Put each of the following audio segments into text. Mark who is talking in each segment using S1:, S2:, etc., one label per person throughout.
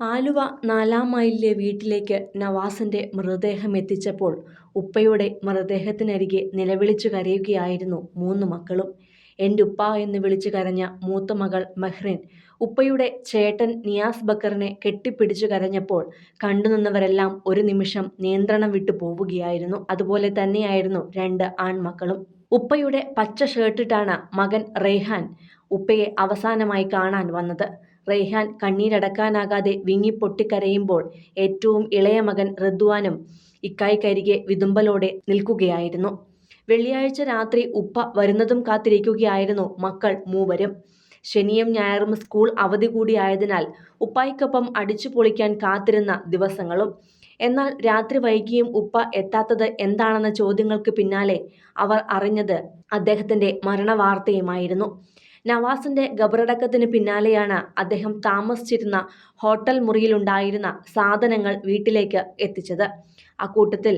S1: ആലുവ നാലാം മൈലിലെ വീട്ടിലേക്ക് നവാസിന്റെ മൃതദേഹം എത്തിച്ചപ്പോൾ ഉപ്പയുടെ മൃതദേഹത്തിനരികെ നിലവിളിച്ചു കരയുകയായിരുന്നു മൂന്ന് മക്കളും. എന്റെ ഉപ്പ എന്ന് വിളിച്ചു കരഞ്ഞ മൂത്ത മകൾ മെഹ്റിൻ ഉപ്പയുടെ ചേട്ടൻ നിയാസ് ബക്കറിനെ കെട്ടിപ്പിടിച്ചു കരഞ്ഞപ്പോൾ കണ്ടുനിന്നവരെല്ലാം ഒരു നിമിഷം നിയന്ത്രണം വിട്ടു പോവുകയായിരുന്നു. അതുപോലെ തന്നെയായിരുന്നു രണ്ട് ആൺമക്കളും. ഉപ്പയുടെ പച്ച ഷർട്ടിട്ടാണ് മകൻ റെയ്ഹാൻ ഉപ്പയെ അവസാനമായി കാണാൻ വന്നത്. റെയ്ഹാൻ കണ്ണീരടക്കാനാകാതെ വിങ്ങിപ്പൊട്ടിക്കരയുമ്പോൾ ഏറ്റവും ഇളയ മകൻ റിദ്വാനും ഇക്കായ്ക്കരികെ വിതുമ്പലോടെ നിൽക്കുകയായിരുന്നു. വെള്ളിയാഴ്ച രാത്രി ഉപ്പ വരുന്നതും കാത്തിരിക്കുകയായിരുന്നു മക്കൾ മൂവരും. ശനിയും ഞായറും സ്കൂൾ അവധി കൂടിയായതിനാൽ ഉപ്പായിക്കൊപ്പം അടിച്ചു പൊളിക്കാൻ കാത്തിരുന്ന ദിവസങ്ങളും. എന്നാൽ രാത്രി വൈകിയും ഉപ്പ എത്താത്തത് എന്താണെന്ന ചോദ്യങ്ങൾക്ക് പിന്നാലെ അവർ അറിഞ്ഞത് അദ്ദേഹത്തിന്റെ മരണവാർത്തയുമായിരുന്നു. നവാസിന്റെ ഖബറടക്കത്തിന് പിന്നാലെയാണ് അദ്ദേഹം താമസിച്ചിരുന്ന ഹോട്ടൽ മുറിയിലുണ്ടായിരുന്ന സാധനങ്ങൾ വീട്ടിലേക്ക് എത്തിച്ചത്. അക്കൂട്ടത്തിൽ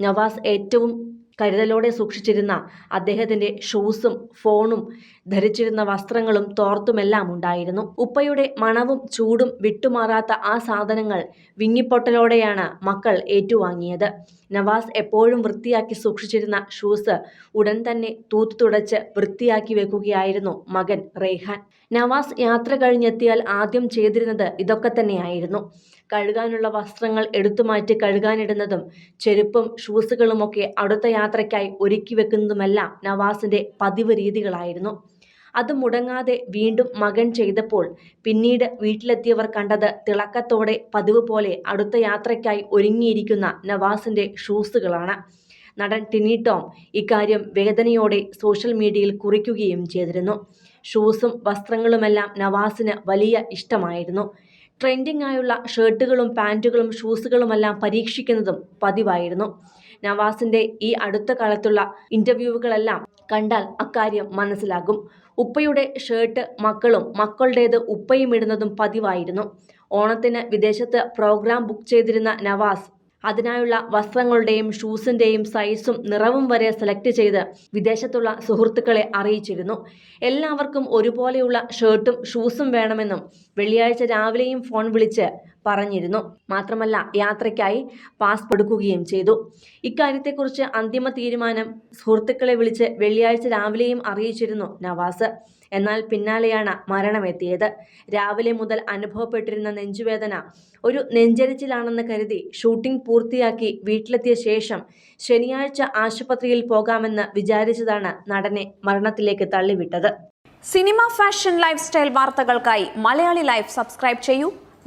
S1: നവാസ് ഏറ്റവും കരുതലോടെ സൂക്ഷിച്ചിരുന്ന അദ്ദേഹത്തിന്റെ ഷൂസും ഫോണും ധരിച്ചിരുന്ന വസ്ത്രങ്ങളും തോർത്തുമെല്ലാം ഉണ്ടായിരുന്നു. ഉപ്പയുടെ മണവും ചൂടും വിട്ടുമാറാത്ത ആ സാധനങ്ങൾ വിങ്ങിപ്പൊട്ടലോടെയാണ് മക്കൾ ഏറ്റുവാങ്ങിയത്. നവാസ് എപ്പോഴും വൃത്തിയാക്കി സൂക്ഷിച്ചിരുന്ന ഷൂസ് ഉടൻ തന്നെ തൂത്തു തുടച്ച് വൃത്തിയാക്കി വെക്കുകയായിരുന്നു മകൻ റെയ്ഹാൻ. നവാസ് യാത്ര കഴിഞ്ഞെത്തിയാൽ ആദ്യം ചെയ്തിരുന്നത് ഇതൊക്കെ തന്നെയായിരുന്നു. കഴുകാനുള്ള വസ്ത്രങ്ങൾ എടുത്തു മാറ്റി കഴുകാനിടുന്നതും ചെരുപ്പും ഷൂസുകളുമൊക്കെ അടുത്ത യാത്രയ്ക്കായി ഒരുക്കി വെക്കുന്നതുമെല്ലാം നവാസിന്റെ പതിവ് രീതികളായിരുന്നു. അത് മുടങ്ങാതെ വീണ്ടും മകൻ ചെയ്തപ്പോൾ പിന്നീട് വീട്ടിലെത്തിയവർ കണ്ടത് തിളക്കത്തോടെ പതിവ് പോലെ അടുത്ത യാത്രയ്ക്കായി ഒരുങ്ങിയിരിക്കുന്ന നവാസിന്റെ ഷൂസുകളാണ്. നടൻ ടിനി ടോം ഇക്കാര്യം വേദനയോടെ സോഷ്യൽ മീഡിയയിൽ കുറിക്കുകയും ചെയ്തിരുന്നു. ഷൂസും വസ്ത്രങ്ങളുമെല്ലാം നവാസിന് വലിയ ഇഷ്ടമായിരുന്നു. ട്രെൻഡിംഗ് ആയുള്ള ഷർട്ടുകളും പാന്റുകളും ഷൂസുകളുമെല്ലാം പരീക്ഷിക്കുന്നതും പതിവായിരുന്നു. നവാസിന്റെ ഈ അടുത്ത കാലത്തുള്ള ഇന്റർവ്യൂവുകളെല്ലാം കണ്ടാൽ അക്കാര്യം മനസ്സിലാകും. ഉപ്പയുടെ ഷർട്ട് മക്കളും മക്കളുടേത് ഉപ്പയും ഇടുന്നതും പതിവായിരുന്നു. ഓണത്തിന് വിദേശത്ത് പ്രോഗ്രാം ബുക്ക് ചെയ്തിരുന്ന നവാസ് അതിനായുള്ള വസ്ത്രങ്ങളുടെയും ഷൂസിന്റെയും സൈസും നിറവും വരെ സെലക്ട് ചെയ്ത് വിദേശത്തുള്ള സുഹൃത്തുക്കളെ അറിയിച്ചിരുന്നു. എല്ലാവർക്കും ഒരുപോലെയുള്ള ഷർട്ടും ഷൂസും വേണമെന്നും വെള്ളിയാഴ്ച രാവിലെയും ഫോൺ വിളിച്ച് പറഞ്ഞിരുന്നു. മാത്രമല്ല യാത്രയ്ക്കായി പാസ് കൊടുക്കുകയും ചെയ്തു. ഇക്കാര്യത്തെക്കുറിച്ച് അന്തിമ തീരുമാനം സുഹൃത്തുക്കളെ വിളിച്ച് വെള്ളിയാഴ്ച രാവിലെയും അറിയിച്ചിരുന്നു നവാസ്. എന്നാൽ പിന്നാലെയാണ് മരണമെത്തിയത്. രാവിലെ മുതൽ അനുഭവപ്പെട്ടിരുന്ന നെഞ്ചുവേദന ഒരു നെഞ്ചരിച്ചിലാണെന്ന് കരുതി ഷൂട്ടിംഗ് പൂർത്തിയാക്കി വീട്ടിലെത്തിയ ശേഷം ശനിയാഴ്ച ആശുപത്രിയിൽ പോകാമെന്ന് വിചാരിച്ചതാണ് നടനെ മരണത്തിലേക്ക് തള്ളിവിട്ടത്.
S2: സിനിമ ഫാഷൻ ലൈഫ് സ്റ്റൈൽ വാർത്തകൾക്കായി മലയാളി ലൈഫ് സബ്സ്ക്രൈബ് ചെയ്യൂ.